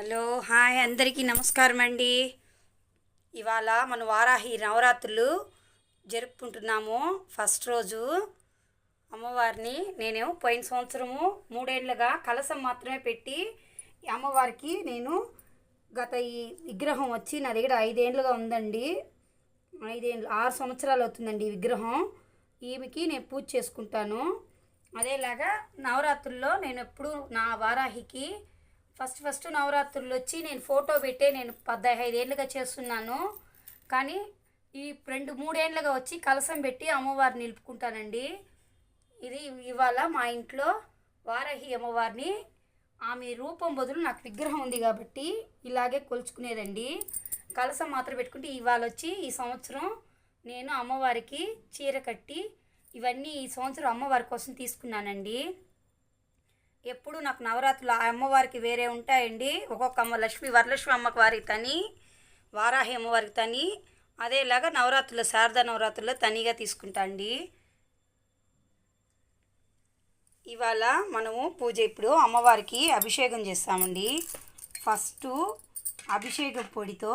Hello hi అందరికీ నమస్కారం అండి ఇవాళ మన వారాహి నవరాత్రులు జరుపుకుంటున్నాము. ఫస్ట్ రోజు అమ్మవారిని నేను పోయిన సంవత్సరము మూడేళ్ళుగా కలసం మాత్రమే పెట్టి ఈ అమ్మవారికి నేను గత ఈ విగ్రహం వచ్చి నా దగ్గర ఐదేండ్లుగా ఉందండి. ఐదేళ్ళు ఆరు సంవత్సరాలు అవుతుందండి ఈ విగ్రహం. ఈమెకి నేను పూజ చేసుకుంటాను. అదేలాగా నవరాత్రుల్లో నేను ఎప్పుడు నా వారాహికి ఫస్ట్ ఫస్ట్ నవరాత్రులు వచ్చి నేను ఫోటో పెట్టే నేను పదహైదు ఏళ్ళుగా చేస్తున్నాను. కానీ ఈ రెండు మూడేళ్ళుగా వచ్చి కలసం పెట్టి అమ్మవారు నిలుపుకుంటానండి. ఇది ఇవాళ మా ఇంట్లో వారాహి అమ్మవారిని ఆమె రూపం బదులు నాకు విగ్రహం ఉంది కాబట్టి ఇలాగే కొలుచుకునేదండి. కలసం మాత్రం పెట్టుకుంటే ఇవాళ వచ్చి ఈ సంవత్సరం నేను అమ్మవారికి చీర కట్టి ఇవన్నీ ఈ సంవత్సరం అమ్మవారి కోసం తీసుకున్నానండి. ఎప్పుడు నాకు నవరాత్రులు ఆ అమ్మవారికి వేరే ఉంటాయండి. ఒక్కొక్క అమ్మ లక్ష్మి వరలక్ష్మి అమ్మకి వారికి తని వారాహి అమ్మవారికి తని. అదేలాగా నవరాత్రులు శారదా నవరాత్రుల్లో తనిగా తీసుకుంటా అండి ఇవాళ మనము పూజ ఇప్పుడు అమ్మవారికి అభిషేకం చేస్తామండి. ఫస్ట్ అభిషేక పొడితో